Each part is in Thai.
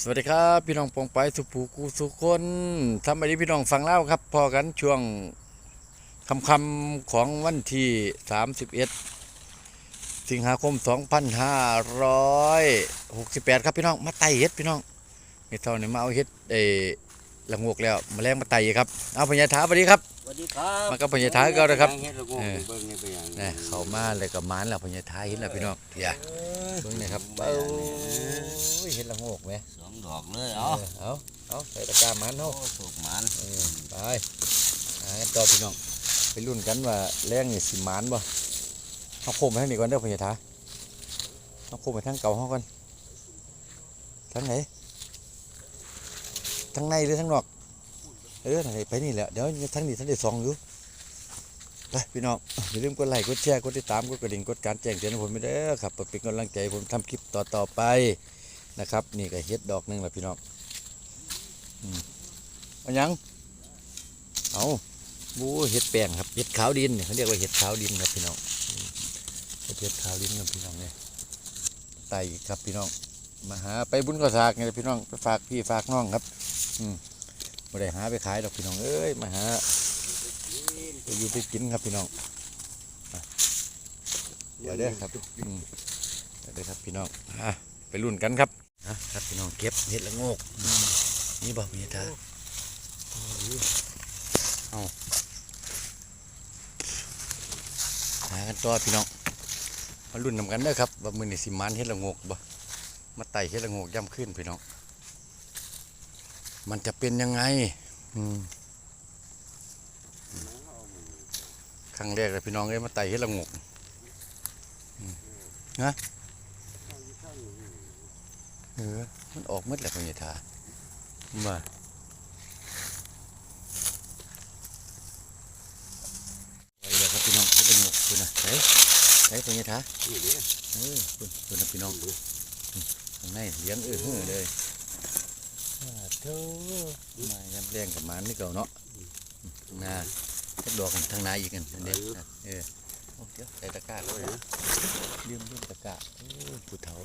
สวัสดีครับพี่น้องปองไปสุภูกูสุคนทำไปที่พี่น้องฟังเล่าครับ พอกันช่วงคำคำๆของวันที่ 31 สิงหาคม 2568 ครับพี่น้องมาไต่เฮ็ดพี่น้องเฮ็ดเท่านี้มาเอาเฮ็ดเออละงวกแล้วมาแรงมาไต่อีกครับเอาพญาถาสวัสดีครับสวัสดีครับมากับพญาถาก็นะครับเฮ็ดละโงกเออเบิ่งนี่เป็นหยังนี่เข้ามาเลยกับมานแล้วพญาถาเฮ็ดแล้วพี่น้องอย่า เบิ่งนี่ครับเอ้ยเฮ็ดละงวกไหมสองดอกเลยเอเนาะอเอาเอาใส่ตะกร้ามันเฮาโอ้สุกหมันเออไปหากันต่อพี่น้องไปรุ่นกันว่าแรงนี่สิหมานบ่เอาโคมไปทางนี้ก่อนเด้อพญาถาเอาโคมไปทางเก่าเฮาก่อนทางไหนทางในหรือทางนอกเออทางไหนไปนี่แหละเดี๋ยวทางนี้ทางนี้สองอยู่ ไปพี่น้องอย่าลืมกดไลค์กดแชร์กดติดตามกดกระดิ่งกดการแจ้งเตือนผมไปเด้อครับเพื่อป็นกำลังใจผมทำคลิปต่อต่อๆไปนะครับ นี่ก็เฮ็ดดอกหนึงแหละพี่น้องอืมเอายังเอาบูเห็ดแป้งครับเห็ดขาวดินเขาเรียกว่าเห็ดขาวดินครับพี่น้องเห็ดขาวดินครับพี่น้องเนี่ยไตครับพี่น้องมาหาไปบุญกระสากไงพี่น้องไปฝากพี่ฝากน้องครับ อืมไม่ได้หาไปขายดอกพี่น้องเอ้ยมาหา ไปอยู่ไปกินครับพี่น้องอะเดี๋ยวเด้อครับอืมเดี๋ยวเด้อครับพี่น้องอะไปรุ่นกันครับอะครับพี่น้องเก็บเห็ดละโงกอืมนี่บอกมีตาหากันต่อพี่น้องมาลุ้นนำกันเด้อครับว่ามือนี่สิมานเฮ็ดละโงกบ่มาไต่เฮ็ดละโงกย่ำขึ้นพี่น้องมันจะเป็นยังไง อืม ครั้งแรกเลยพี่น้องเอ้ยมาไต่เฮ็ดละโงกอืมนะเออมันออกหมดแล้วพ่อใหญ่ทามาไปเลยครับพี่น้องเฮ็ดละโงกคุณนะไหนไหนพ่อใหญ่ทานี่เด้อเออคุณคุณนะพี่น้องดูข้างในเลี้ยงเออเฮ้อเลยอ่าเท่มายำแรงกับหมันนี่เก่าเนาะข้างหน้า เฮ็ดดอกทางหน้าอีกกันอันเด็ดเออโอ้เดี๋ยวใส่ตะกร้าเลยนะเลี้ยงเลี้ยงตะกร้าโอ้ยผู้เฒ่า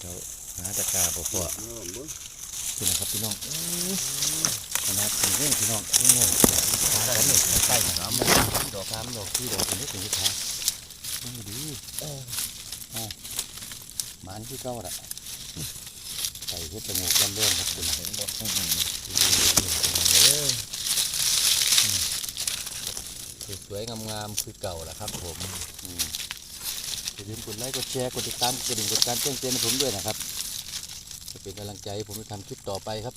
เฒ่าหาตะกร้าบ่พอเออเบิ่งคุณนะครับพี่น้องอื้อขนาดเป็นเรื่องพี่น้องพี่น้องหาได้เนี่ยใกล้ๆสามดอกสามดอกที่ดอกเป็นที่เป็นที่ทามันดีเออเอาหมันที่เก้าละใส่เฮ็ดจมูกลำเรื่องครับคุณเห็นบ่อื้อหือเอออืม สวยๆงามๆคือเก่าละครับผมอืมอย่าลืมกดไลค์กดแชร์กดติดตามกดกระดิ่งกดการแจ้งเตือนให้ผมด้วยนะครับจะเป็นกำลังใจให้ผมจะทำคลิปต่อไปครับ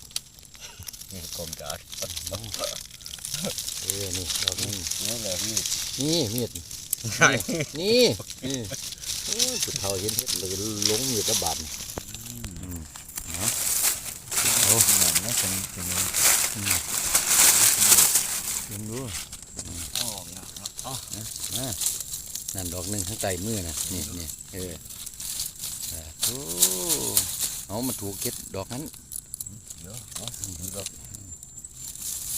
นี่กลมจัดเออนี่ดอกนี้นี่แหละนี่นี่มีดนี่นี่โอ้ยสุดเท่าเห็นเห็ดเลยหลงอยู่กับบาดนี่อืมเนาะเอาหนังนะเป็นเป็นเห็นดูอ๋อ เนาะอ๋อนะนั่นดอกหนึ่งข้างใต้มือนะนี่นี่เออเออโอ้เอามาถูกเก็ดดอกนั้นเดี๋ยวอ๋อนี่ดอก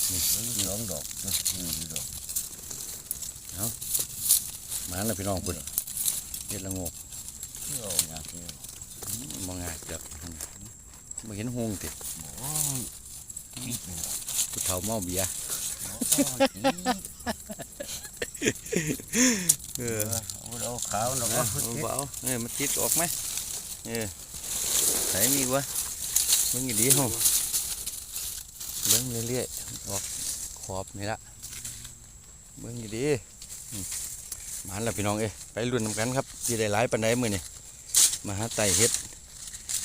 นี่สองดอกนี่ดอกมาแล้วพี่น้องคุณเห็ดละโงกเที่ยวงานเที่ยวอืมมองง่ายเด้อมาเห็นหงติโอ้ยนี่เป็นดอกผู้เฒ่าเมาเบียร์ เออโอ้เอาขาวเนาะเอาเอาเอาเออมันติดออกไหมเออใส่มีวะเบิ่งดีห้องเบิ่งเรื่อยๆออกขอบนี่ละเบิ่งดีๆอืมมาแล้วพี่น้องเอ้ยไปรุ่นนำกันครับที่ได้หลายปันไดมือนี่มาหาไต่เฮ็ด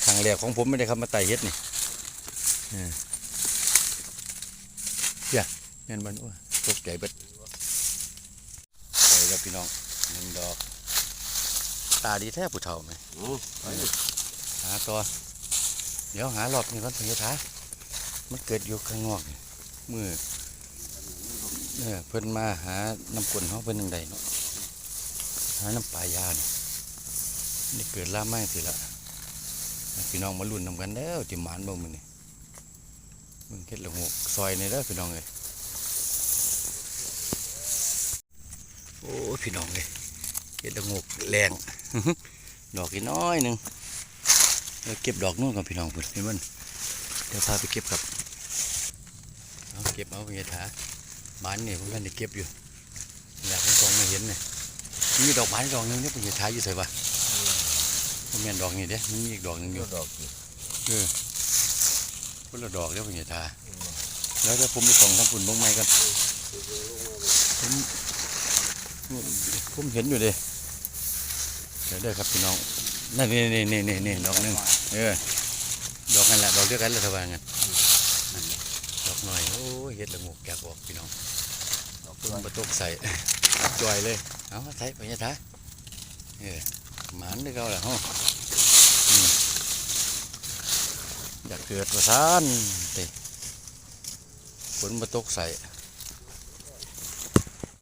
ครั้งแรกของผมไม่ได้ครับมาไต่เฮ็ดนี่เออเฮียเงี้ยมันโอ้ยตกใจเบิด ไปแล้วพี่น้องหนึ่งดอก ตาดีแท้ผู้เฒ่าไหมอ๋อหาตัว เดี๋ยวหารอบนี้ก่อนถึงจะท้ามันเกิดอยู่ข้างนอกนี่มือเออเพิ่นมาหาน้ำกลนเขาเพิ่นยังไดเนาะหาน้ำปลายานี่นี่เกิดล่าไม่สิละพี่น้องมาลุ้นนำกันแล้วจิหมานบ่มือนี่มึงเฮ็ดละงกซอยนี่เด้อพี่น้องเลย โอ้ยพี่น้องเลยเฮ็ดละงกแรงดอกอีกน้อยหนึ่งเดี๋ยวเก็บดอกนู่นก่อนพี่น้องพุ่นพี่มันเดี๋ยวพาไปเก็บครับเอาเก็บเอาไปถาบ้านนี่ผมกันได้เก็บอยู่อยากให้กองมาเห็นเนี่ยมีดอกไม้ดอกหนึงเนี่ยเป็นถาอยู่ใส่ปะผมเห็นดอกนี่เด้มันมีอีกดอกหนึงอเดี๋ยยู่วดอกนี่เออคนละดอกเด้อเป็นถาแล้วถ้าผมไปส่องทำฝุ่นบ้งไม้กันผม ผมเห็นอยู่ด้เดี๋ยวด้ครับพี่น้องนั่นนี่นี่นี่นี่นี่ดอกหนึ่งเออดอกกันละดอกเดียวกันละทว่างั้นดอกหน่อยโอ้ยเฮ็ดละงกแกกออกพี่น้องดอกต้ตัวนประตกใส่จอยเลยเอาใส่ไปยะท้าเออหมันด้เก่าละฮะอืมอยากเกิดประสานเตะฝนประตกใส่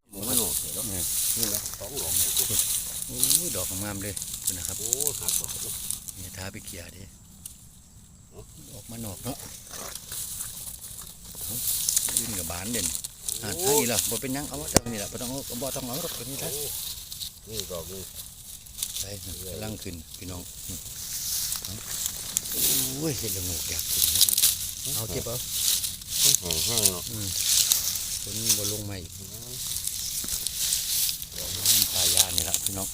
หมูไม่หนกเนาะเนี่ยนี่นะสองดอกโอ้ยดอกงามๆเลยคุณนะครับโอ้หักดอกนี่ท้าไปเกี่ยดิออกมานอกเนาะเอายืนกับบานเด่นอ่าถ้าอีล่ะบ่เป็นหยังเอาเจ้านี่ล่ะบ่ต้องเอาบ่ต้องเอาหรอกตัวนี้ท่านี่ดอกนี่ใส่กำลังขึ้นพี่น้องอืมเอาโอ้ยเห็นแล้วงกอยากกินนะเอาเก็บเอาแห้งๆเนาะอืมฝนบ่ลงมาอีกดอกมัน ปลายานี่ละพี่น้อง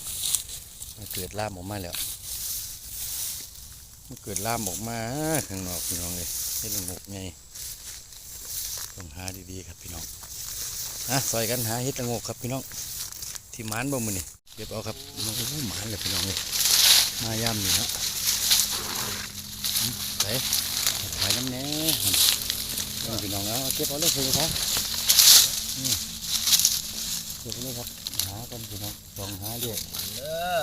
มันเกิดล่ามออกมาแล้วมันเกิดล่ามออกมาข้างนอกพี่น้องเลยเห็นแล้วงกไงต้องหาดีๆครับพี่น้องอะซอยกันหาเห็ดละโงกครับพี่น้อง ที่มานบ่มือนี่เก็บเอาครับโอ้โหหมานเลยพี่น้องเลยมาย่ำนี่เนะไปไปน้ำแหน่พี่น้องเอาเก็บเอาเลยสิครับเก็บเอาเลยครับ หากันพี่น้องลองหาเรื่อยเด้อ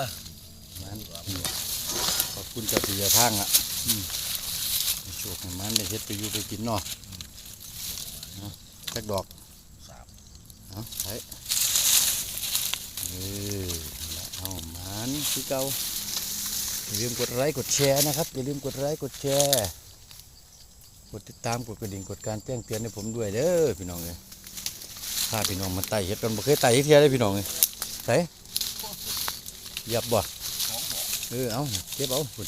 มันนี่ขอบคุณเจ้าที่เจ้าทางอะอืมให้โชคให้มันได้เฮ็ดไปอยู่ไปกินเนาะเอาจักดอกสามเอาไปเออละเอามันคือเก่าอย่าลืมกดไลค์กดแชร์นะครับอย่าลืมกดไลค์กดแชร์กดติดตามกดกระดิ่งกดการแจ้งเตือนให้ผมด้วยเด้อพี่น้องเลย พาพี่น้องมาไต่เฮ็ดกันบ่เคยไต่เฮ็ดเทียเลยพี่น้องเลยไต่เหยับบ่สองดอกเออเอาเก็บเอาพุ่น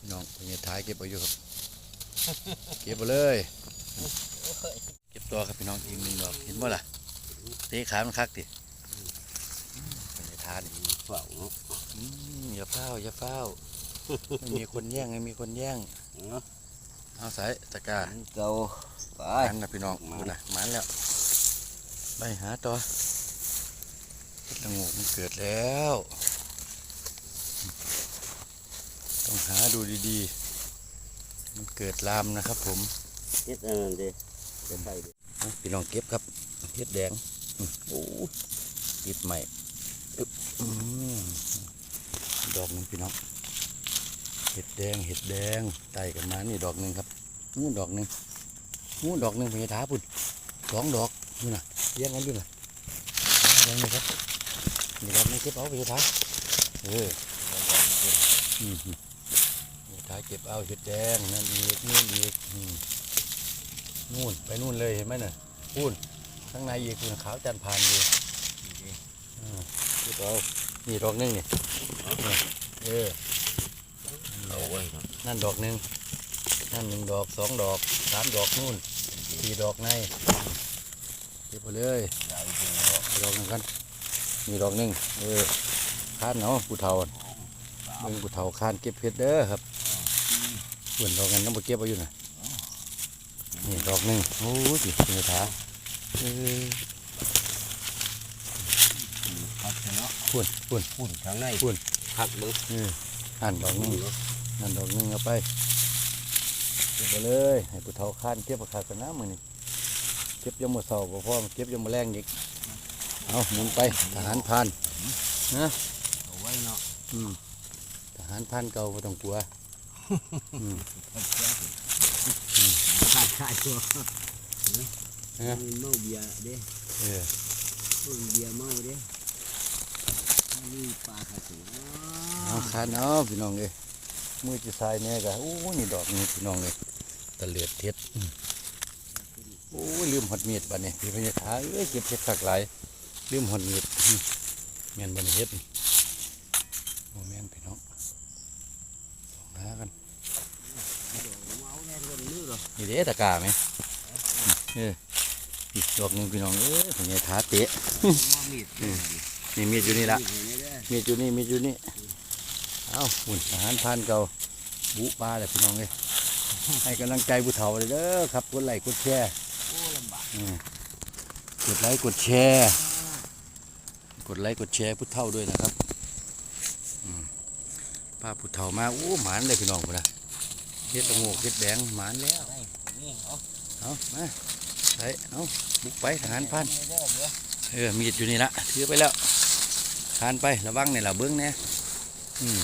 พี่น้องไปเนี่ยท้ายเก็บเอาอยู่ครับ เก็บเอาเลย เก็บตัวครับพี่น้องอีกหนึ่งดอกเห็นบ่ล่ะเตะขามันคักดิไปเนี่ยท้ายนี่เฝ้าเนาะอืมอย่าเฝ้าอย่าเฝ้าไม่มีคนแย่งไม่มีคนแย่งเนาะเอาสายตะกร้าเก่าไปมันนะพี่น้องมาดูนะมันแล้ว ไปหาต่อเฮ็ดละโงูมันเกิดแล้ว ต้องหาดูดีๆ มันเกิดลามนะครับผมเฮ็ดอันนั้นเด้เป็นไปเด้เอาพี่น้องเก็บครับเห็ดแดงอืมโอ้เก็บใหม่อึ๊บอืมดอกหนึงพี่น้องเห็ดแดงเห็ดแดงไต่กันมานี่ดอกหนึ่งครับนู่นดอกหนึ่งนู่นดอกหนึ่งพญาท้าพุ่นสองดอกนี่นะ เลี้ยงกันอยู่นะเอาดอกนี้ครับนี่ดอกนี้เก็บเอาพญาท้าเอออืมพญาท้าเก็บเอาเห็ดแดงนั่นอีกนู่นอีกนู่นไปนู่นเลยเห็นไหมน่ะพูนข้างในอีกคุณขาวจันทร์พานอยู่เก็บเอานี่ดอกหนึงนี่เออเอาไว้ครับนั่นดอกหนึ่งนั่นหนึ่งดอกสองดอกสามดอกนู่นสี่ดอกใน ก็บไปเลยยาวจริงเนาะเอาดอกหนึงกันมีดอกหนึ่งเออคานเนาะผู้เฒ่าเบิ่งผู้เฒ่าคานเก็บเพชรเด้อครับเพื่อนดอกนั้นน้ำมาเก็บเอาอยู่น่ะนี่ดอกหนึ่งโอ้ยสิเนื้อถาเออครับเนาะพุ่นพุ่นพุ่นข้างในพุ่นหักเบิ่งเออหั่นดอกหนึงเนาะนั่นดอกหนึงเอาไปเก็บไปเลย ให้ผู้เฒ่าข้านเก็บราคากันนะมือนี่ เก็บยามมือเสาก็พอเก็บยามมือแรงอีกเอาหมุนไปทหารพรานนะเอาไว้เนาะอืมทหารพรานเก่าไม่ต้องกลัวอืมขาดขายตัวเออเมาเบียร์เด้เออเมาเบียร์เมาเด้นี่ปลากระสือเอาข้านเอาพี่น้องเลยมือจะทรายแน่กะโอ้นี่ดอกนี่พี่น้องเลยตะเลือดเท็ดอืม โอ้ยลืมหดมีดบัดนี้พี่พญาถาเอ้ยเก็บเห็ดสักหลายลืมหดมีดอืมแม่นบันเฮ็ดโอ้แม่นพี่น้องสองหากันนี่เด้ตะกร้าไหมเอออีกดอกหนึงพี่น้องเอ้ยผมใหญ่ท้าเตะนี่มีดอยู่นี่ละมีดนี่เด้อมียู่นี่มีดอยู่นี่เอ้าหุ่นอาหารพานเก่าบุปลาเลยพี่น้องเอ้ยให้กำลังใจผู้เฒ่าเลยเด้อครับกดไลค์กดแชร์ กอืมกดไลค์กดแชร์ กดไลค์กดแชร์ผู้เฒ่าด้วยนะครับอืมพาผู้เฒ่ามาโอ้หมานเลยพี่น้องพุ่นนะเฮ็ดละโงกเฮ็ดแดงหมานแล้วนี่เอาเอามาไปเอาบุกไปทหารพันนี่เด้อเดี๋ยวเออมีดอยู่นี่ละถือไปแล้วทานไประวังเนี่ยล่ะเบิ้งแน่อืม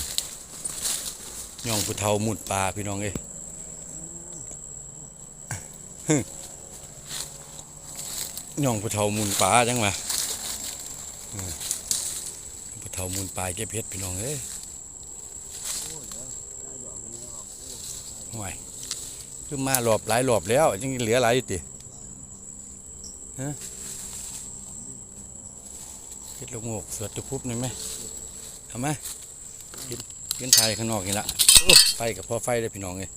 ย่องผู้เฒ่ามุดป่าพี่น้องเอ้ย ฮึ ย่องผู้เฒ่ามุนป่าจังวะผู้เฒ่ามุนป่าเก็บเพชรพี่น้องเอ้ยโอ้ยเดี๋ยวยดอกนี่ออกโอ้ห่วยคือมารอบหลายรอบแล้วยังเหลือหลายอยู่ติฮะเฮ็ดลูกโงกสวดตุพุบหน่อยไหมทำไหมกินกินไทยข้างนอกนี่ละไฟกับพอไฟเลยพี่น้องเลย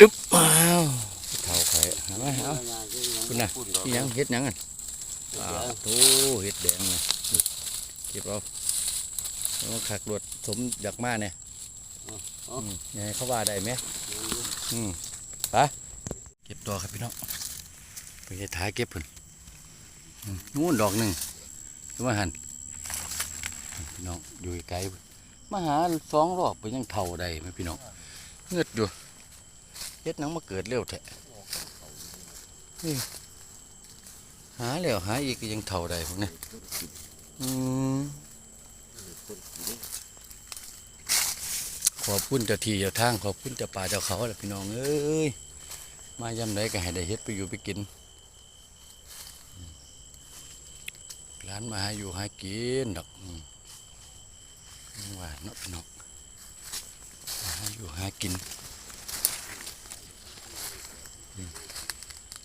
อึ๊บว้าวผู้เฒ่าไข่ทำไหมเอา คุณ น่ะพูดดอกนี่ยังเฮ็ดหยังกันเดี๋อ่ายวโตเฮ็ดแดงน่ะนี่เก็บเอาเอาขักรวดสมอยากมาเนี่ยอืมอยังให้เขาว่าได้ไหมอืมไปเก็บตัวครับพี่น้องไปเฮ็ดท้ายเก็บเพิ่นอืมนู่นดอกหนึ่งดูมาหันพี่น้องอยู่ไกลๆพุ่นมาหาสองรอบไปยังเท่าได้ไหมพี่น้องเงือดอยู่เฮ็ดหนังมาเกิดเร็วแท้หาแล้วหาอีกก็ยังเท่าได้พวกนี้อืมขอบคุณเจ้าที่เจ้าทาง ขอบคุณเจ้าป่าเจ้าเขาแหละพี่น้องเอ้ยมายำไหนก็ให้ได้เฮ็ดไปอยู่ไปกินร้านมาหาอยู่หากินดอกว่าเนาะพี่น้องมาหาอยู่หากิน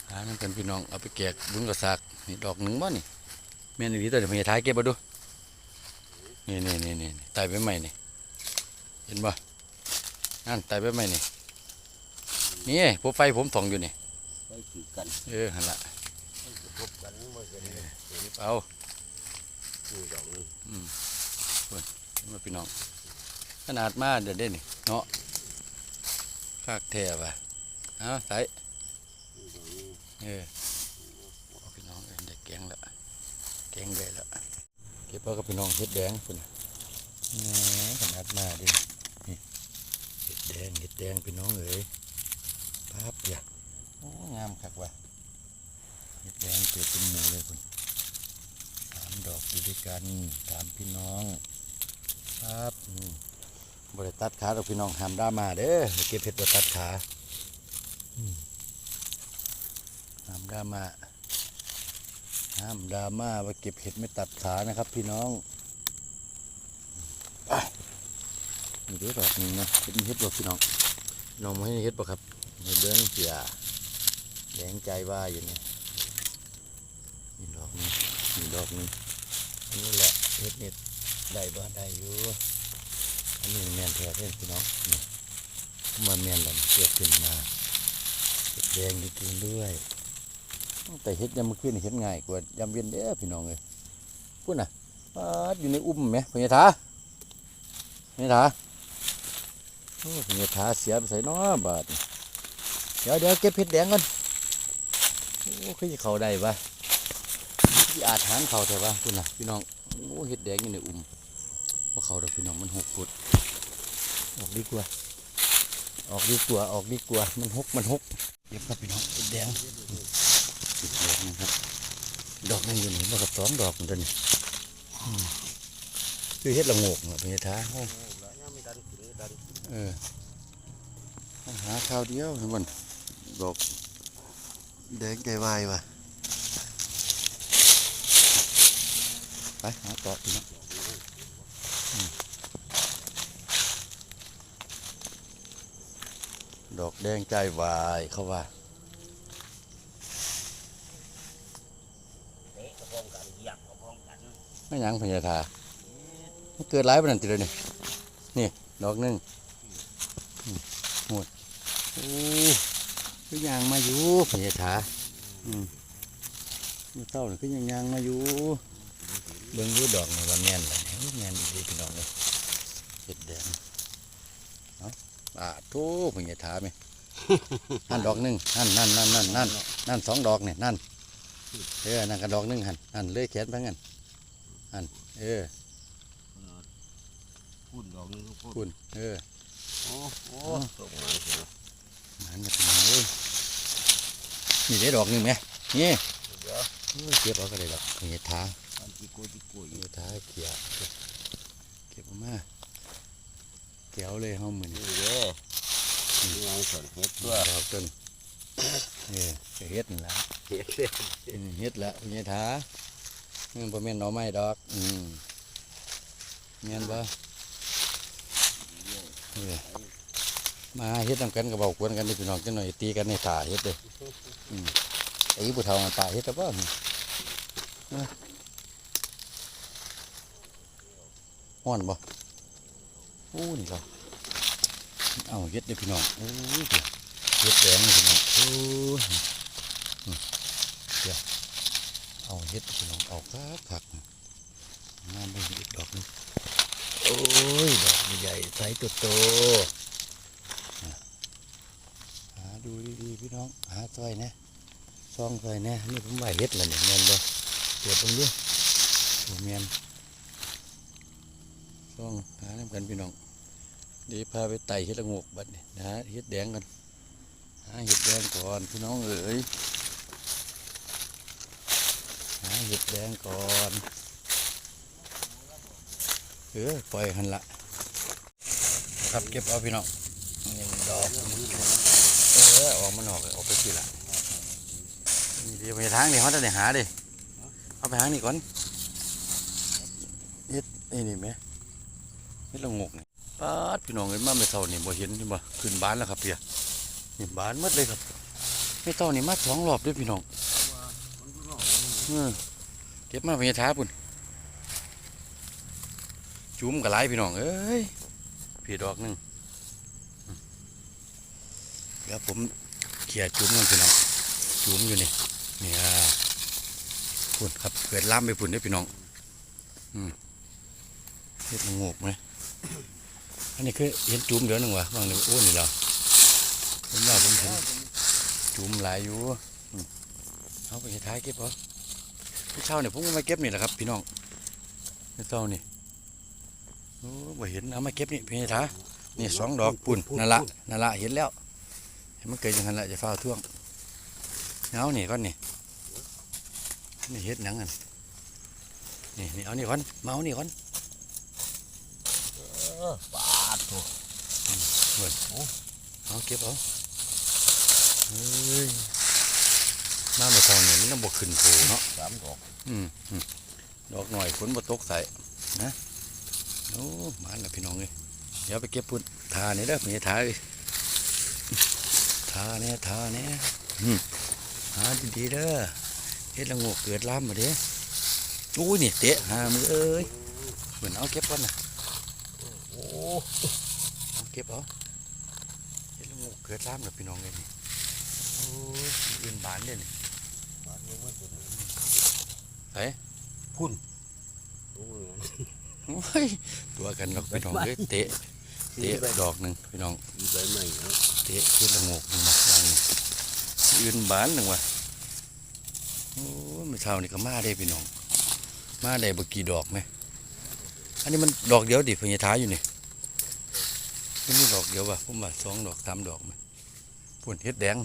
หานั่นกันพี่น้องเอาไปแกกบุญกระสากนี่ดอกหนึ่งบ่นี่แม่นอี่ตัวเดี๋ยวมีท้ายเก็บมาดูนี่นี่นี่นี่ไต่ใบใหม่นี่เห็นบ่นั่นไต่ใบใหม่นี่นี่พวกไฟผมส่องอยู่นี่ไปขี่กันเออหันละพบกันบ่เห็นเลยหยิบเอานี่ดอกนึงเห็นบ่พี่น้องขนาดมาเดี๋ยวเด่นนี่เนาะคากแท้ว่ะเอาใส่นี่ดอกนึง เออพี่น้องเอ็นได้แกงล้วแกงได้แล้วเก็บเอากับพี่น้องเห็ดแดงพุ่นน่ะขนาดมาดิเห็ดแดงเห็ดแดงพี่น้องเอ๋ยภาพเปียกโอ้งามคักว่ะเห็ดแดงเกิดเป็นหมูเลยคุณสามดอกอยู่ด้วยกันสามพี่น้องครับบริตัดขาดอกพี่น้องหามด้ามาเด้อเก็บเห็ดบริตัดขา ห้ามดราม่าห้ามดราม่าว่าเก็บเห็ดไม่ตัดขานะครับ พี่น้องอะนี่เดี๋ยวดอกหนึงนะเห็ดมีเห็ดบอกพี่น้องน้องมาให้เห็ดบ่ครับเห็ดเบื้องเสียแดงใจว่าอย่างนี้นี่ดอกนึงนี่ดอกนึงนี่แหละเห็ดเน็ดได้บ่ได้อยู่อันนี้แมนแท้เด้อนพี่น้องนี่มาแมนแล้วเกิดขึ้นมาเห็ดแดงจริงด้วย แต่เฮ็ดยามมื้อคืนเฮ็ดง่ายกว่ายามเย็นเด้อพี่น้องเอ้ยพุ่นน่ะปาดอยู่ในอุ้มแหมพญาถาพญาถาโอ้พญาถาเสียไปใส่น้อบาดเดี๋ยวเดี๋ยวเก็บเห็ดแดงก่อนโอ้คือเขาได้ปะที่อาจหานเขาแต่ว่าพุ่นน่ะพี่น้องโอ้เห็ดแดงอยู่ในอุ้มบ่เขาดอกพี่น้องมันหกฟุตออกดีกว่าออกดีกว่าออกดีกว่ามันหกมันหกเก็บครับพี่น้องเห็ดแดง สิบดอกนะครับ ดอกหนึงอยู่นี่มากับสองดอกเหมือนกันนี่อืมคือเฮ็ดละโงกเป็นยาท้าโอ้เออหาข้าวเดียวให้มันดอกแดงใจวายว่ะไปหาต่อพี่น้องอืมดอกแดงใจวายเขาว่า เตะกระพร้อมกันเหยียบกระพร้อมกัน ไม่หยังพญาธามันเกิดหลายปานนั้นติเลยนี่นี่ดอกหนึงอืมหมดโอ้คือยางมาอยู่พญาถาอืมมือเต้านี่คือยังยางมาอยู่เบิ่งอยู่ดอกนี่ว่าแม่นเลยแม่นดีพี่น้องเลยเห็ดแดงเอาอ่าโธ่พญาถาไหมนั่นดอกหนึ่งนั่นนั่นนั่นนั่นนั่นนั่นสองดอกเนี่ยนั่นเออนั่นก็ดอกหนึ่งหันนั่นเลยแขนไปงั้น นั่นเออพุ่นดอกนึงก็พุ่นคุณเออโอ้โอ้ตกมาเถอะมันจะเป็นไงเว้ยนี่ได้ดอกหนึ่งไหมนี่เดี๋ยวโอ้ยเก็บเอาก็ได้ดอกพญาถาอันที่โกยที่โกยพญาถาเขี่ยเก็บออกมาเกี่ยวเลยห้องมือนี่นี่เด้อนี่ไงส่วนเห็ดตัวดอกต้นเออก็เฮ็ดนั่นละเห็ดเด้ออืมเฮ็ดละพญาถา อืมบ่แม่นหน่อไม้ดอก อืมแม่นบ่มาเฮ็ดนำกันก็เว้ากวนกันเด้อพี่น้องจังหน่อยตีกันในตาเฮ็ดเด้ออืมไอ้ผู้เฒ่ามันตาเฮ็ดแล้วบ่นี่ออฮ้อนบ่โอ้นี่ก็เอาเฮ็ดเด้อพี่น้องโอ้ยเฮ็ดแดงนี่พี่น้องโอ้ยว เอาเฮ็ดพี่น้องเอาคักคักงามไปอีกดอกนึงโอ้ยดอกใหญ่ไซส์โตๆหาดูดีๆพี่น้องหาซอยนะซองซอยนะนี่ผมว่าเฮ็ดล้วเนี่ยแมนบ่เปิดตรงนี้โอ้แมนซองหาน้ำกันพี่น้องเดี๋ยวพาไปไต่เฮ็ดละงกบัดนี่นะเฮ็ดแดงกันหาเฮ็ดแดงก่อนพี่น้องเอ๋ย หาเห็ดแดงก่อนเออปล่อยหันละครับเก็บเอาพี่น้องหนึ่งดอกเออออกมันออกออกไปทีละนี่เดี๋ยวไปทางนี่เขาจะได้หาดิเอาไปทางนี้ก่อนเฮ็ดไอ้นี่ไหมเฮ็ดละงกนี่ปาดพี่น้องเห็นมาไม่เท่านี่บ่เห็นนี่บ่ขึ้นบ้านแล้วครับเพียนี่บ้านหมดเลยครับไม่เท่านี่มาสองรอบด้วยพี่น้อง เก็บมาเป็นท้าปุ่นจุ่มกับไรพี่น้องเอ้ยพี่ดอกหนึ่งอืมเดี๋ยวผมเขี่ยจุ่มกันพี่น้องจุ่มอยู่นี่นี่ยปุ่นครับเกิดล่ามไปปุ่นได้พี่น้องอืมเห็ดละโงกไหมอันนี้คือเห็นจุ่มเดี๋ยวนึงวะบางเดี๋ยวอ้นี่เราผมว่าผมเห็นจุ่มหลายอยู่เอาไปท้ายเก็บเอาพี่ เช้าเนี่ยผมก็มาเก็บนี่แหละครับ พี่น้องพี่เช้านี่โอ้บ่เห็นเอามาเก็บนี่พี่ท้านี่สองดอกปุ่นนั่นละนั่นละเห็นแล้วเห็นมันเกิดอย่างนั้นแหละจะฟ้าวท่วงเอานี่ก่อนนี่นี่เห็ดหนังกันนี่นี่เอานี่ก่อนมาเอานี่ก่อนเออปาดโถเอาเก็บเอาเฮ้ย มาเมื่อเช้านี่มันต้องบกขึ้นผูเนาะสามดอกอืมอืมดอกหน่อยฝนบ่ตกใส่นะโอ้มาแล้วพี่น้องเลยเดี๋ยวไปเก็บพุ่นทาเนี่ยเด้อพี่ทาเอ้ยทาเนี่ยทาเนี่ยอืมหาดีๆเด้อเฮ็ดละโงกเกิดล้ามมาเด้โอ้ยนี่เตะหามือเอ้ยเหมือนเอาเก็บก่อนนะโอ้เอาเก็บเอาเฮ็ดละโงกเกิดล้ามแล้วพี่น้องเลยนี่โอ้ยยืนบานเด้นี่ ปาดยังไม่ถึง ไสพุ่นโอ้ยโอ้ยตัวกันดอกพี่น้องเอ้ยเตะเตะดอกหนึ่งพี่น้องมีใบใหม่เนาะเตะขึ้นละโงกหนึ่งมาลังนี่ยืนบานหนึ่งว่ะโอ้ยเมื่อเช้านี่ก็มาได้พี่น้อง มาได้บกี่ดอกไหมอันนี้มันดอกเดียวดิพญาท้าอยู่นี่มันมีดอกเดียวว่ะผมว่าสองดอกสามดอกไหมพุ่นเฮ็ดแดง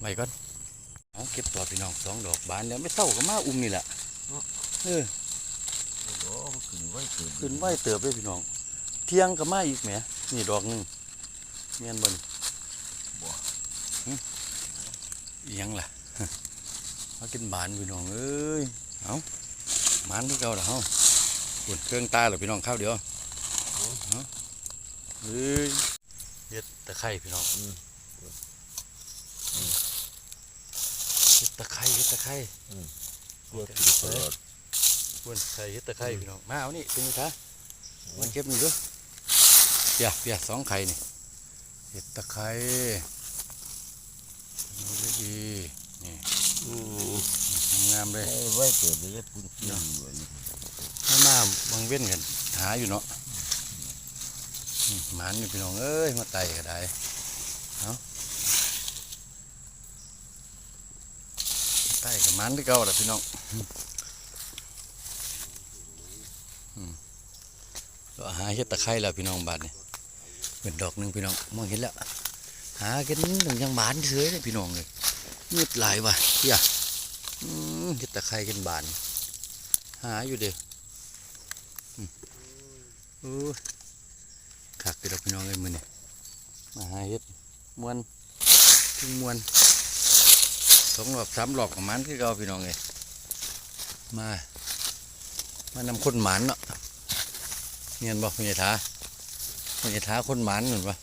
ไม่ก่อน เอาเก็บต่อพี่น้องสองดอกบานแล้วไม่เท่าก็มาอุ้มนี่แหละเออโอ้มันขึ้นไว้เกิดขึ้นไหวเติบเลยพี่น้อง เที่ยงก็มาอีกแหมนี่ดอกหนึงเมียนบนหึอิหยังล่ะมากินบานพี่น้องเอ้ยเอาหมันที่เก่าละเฮาปวดเครื่องตาเหรอพี่น้องข้าวเดียวเอาเฮ้ยเฮ็ดตะไคร้พี่น้อง เฮ็ดตะไคร้เฮ็ดตะไคร้เพื่อติดตลอดปวนใส่เฮ็ดตะไคร้พี่น้องมาเอานี่เป็นไงคะมาเก็บนี่เด้วยเปียเปียสองไข่นี่เห็ดตะไคร้ดูดีๆนี่อืมงามๆเลยไอ้ไว้เปิดเลยปุ่นเกี่ยวอยู่อันนี้มามาบางเว้นกันหาอยู่เนาะอืมหมันอยู่พี่น้องเอ้ยมาไต่ก็ได้เอา ไต่กับมันที่เก่าแหละพี่น้องเราหาเห็ดตะไคร้แล้วพี่น้องบาดนี่ยเป็นดอกหนึ่งพี่น้องมองเห็นแล้วหากันหนึ่งยังบานเฉยเลยพี่น้องเลยมืดหลายว่ะเฮียอืมเห็ดตะไคร้กันบาน หาอยู่เด้อโอ้ยคักไปดอกพี่น้องเอ้ยมื้อนี้มาหาเฮ็ดมวนถึงมวน สองรอบสามรอบประมาณคือเก่าพี่น้องเอ้ยมา มานำคนหมานเนาะเนียนบอกพี่ยาถาพี่ยาถาคนหมานเหมือนปะ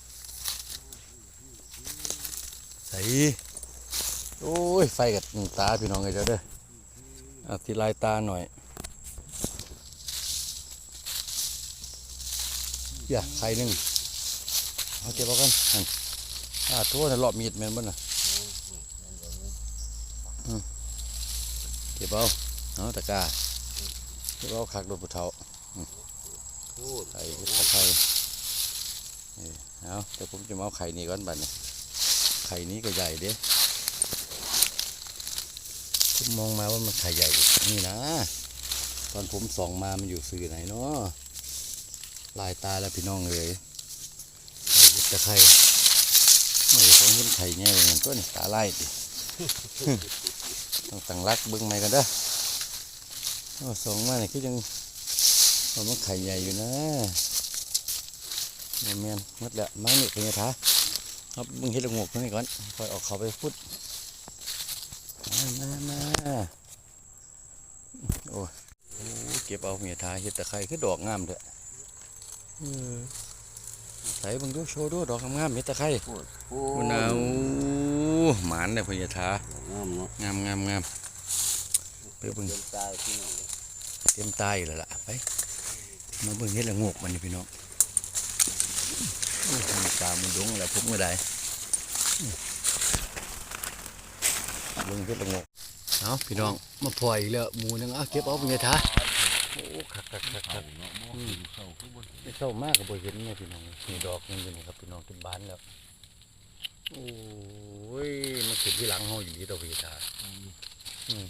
ใส่โอ้ย ไฟกับตาพี่น้องเอ้ยเจ้าเด้อเอาทีลายตาหน่อยอย่าไข่หนึ่งเอาเก็บเอากันอ่าตัวน่ะรอบมีดแม่นบ่น่ะอืม เก็บเอาเอาตะกาเก็บเอาคักโดนผู้เฒ่าไข่ตะไคร้เอาเดี๋ยวผมจะมาเอาไข่นี่ก่อนบัดนี้ไข่นี้ก็ใหญ่เด้ผมมองมาว่ามันไข่ใหญ่นี่นะ ตอนผมส่องมามันอยู่สื่อไหนเนาะลายตาแล้วพี่น้องเลยไข่ตะไคร้โอ้ยเขาเห็นไข่แง่เลยมันก็นี่ตาไล่ดิ ต้องตั้งรักเบิ้งใหม่กันเด้อโอ้สองมาเนี่ยคือยังว่ามันไข่ใหญ่อยู่นะแม่นแม่นหมดแล้วมานี่เป็นไงท้าเอาเบิ้งเห็ดละโงกตรงนี้ก่อนค่อยเออกเขาไปพุดมามามาโอ้ยโอ้เก็บเอาเมียท้าเห็ดตะไคร้คือดอกงามเถอะใส่เบังดูโชว์ดูดอกงามๆเม็ดตะไคร้พูดพูคุดณเอาหมานเลยพญาธางามเนาะงามงามงามไปเบิ่งเดินตายพี่น้องเต็มตายอยู่แล้วล่ะไปมาเบิ่งเฮ็ดละงกมันนี่พี่น้องโอ้ยมันตามันดงแล้วผมก็ได้อื้อเบิ่งเฮ็ดละงกเอาพี่น้องมาปล่อยแล้วหมูนึงเอาเก็บเอาพญาธาโอ้คักคักคักคักเศร้ามากกับบ่เห็นเนี่ยพี่น้องนี่ดอกนึงอยู่นี่ครับพี่น้องขึ้นบานแล้ว โอ้ยมันขึ้นที่หลังเฮาอยู่ดีตัวพี่ตาอืม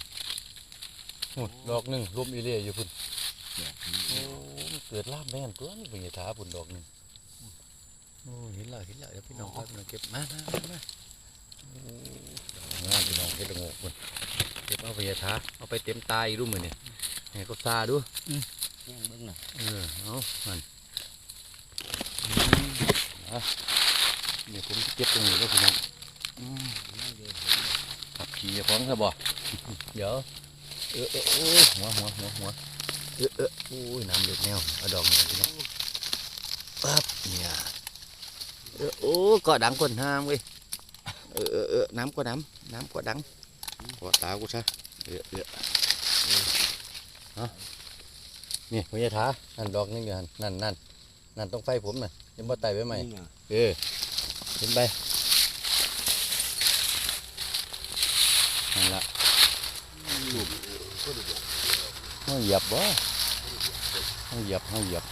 โอ้ยดอกหนึงรวมอีเลียอยู่พุ่นแซ่บโอ้มันเกิดลาบแม่นตัวนี่พี่ตาพุ่นดอกหนึงโอ้เห็นแล้วเห็นแล้วเดี๋ยวพี่น้องครับพี่น้องเก็บมามามามาโอ้งามพี่น้องเฮ็ดละโงกพุ่นเก็บเอาพี่ตาเอาไปเต็มตายรูมื้อนี่ให้ก็ซาดูแห้งเบิ่งน่ะเออเอามันอืมอะ เดี๋ยวผมจะเก็บตรงนี้แล้วพี่น้องอืมขับขี่ฟ้องครับบ่เดี๋ยวเออเออโอ้ยหัวหัวหัวหัวเออเออโอ้ยน้ำเดือดแนวเอาดอกมาพี่น้องปั๊บเนี่ยเออโอ้ก็ดังคนห้ามเว้ยเออเออเออน้ำก็น้ำน้ำก็ดังกอดตากูซะเออเออเออเอานี่พญาถานั่นดอกนึงอยู่หั่นนั่นนั่นนั่นต้องไฟผมน่ะยังบ่ไต่ไปไหมนี่น่ะเออ ขึ้นไปนั่นละเขาเหยียบบ่เขาเหยียบเขาเหยียบ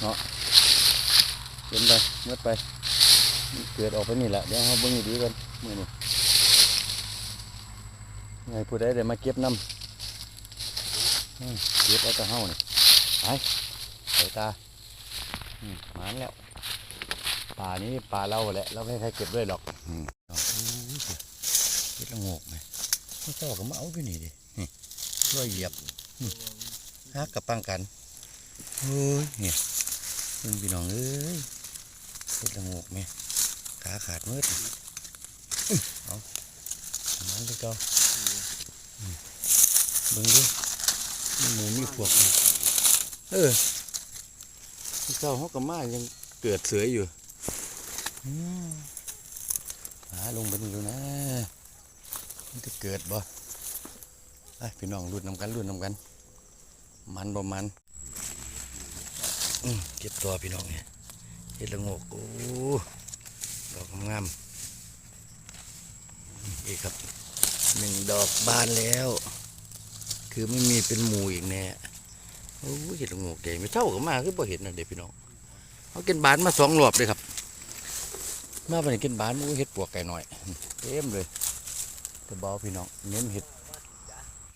เนาะขึ้นไปเมื่อไป เกิดออกไปนี่แหละเดี๋ยวเขาเบิ่งดีกันมื่อนี้ไงผู้ใดได้มาเก็บน้ำเก็บเอาแต่เฮานี่ไปใส่ตามหมานแล้ว ป่านี้ป่าเราแหละเราไม่ให้ใครเก็บด้วยหรอกอืมเอาโอ้ยเห็ดละงกไหมไม่เจ้าก็มาเอาไปนี่ดินี่ช่วยเหยียบฮักกับปังกันเฮ้ยเนี่ยเพิ่งพี่น้องเอ้ยเห็ดละงกไหมขาขาดมืดเอามันไปก่อนเบิ่งดิหมูมีพวกเออพี่เจ้าเขาก็มายังเกิดเสืออยู่ หาลงไปดูดูนะมันจะเกิดบ่ไปพี่น้องรุ่นนำกันรุ่นนำกัน มันบ่มันเก็บตัวพี่น้องเนี่ยเห็ดละงกโอ้ดอกงามนี่ครับหนึ่งดอกบานแล้ว คือไม่มีเป็นหมูอีกแน่โอ้เห็ดละงกใหญ่ไม่เท่ากับมาคือบ่เห็นนะเด็กพี่น้องเขาเก็บบานมาสองรอบเลยครับ มาไปกินบ้านมูเห็ดปวกไก่หน่อยเต็มเลยจะบอกพี่น้องเน้นเห็ด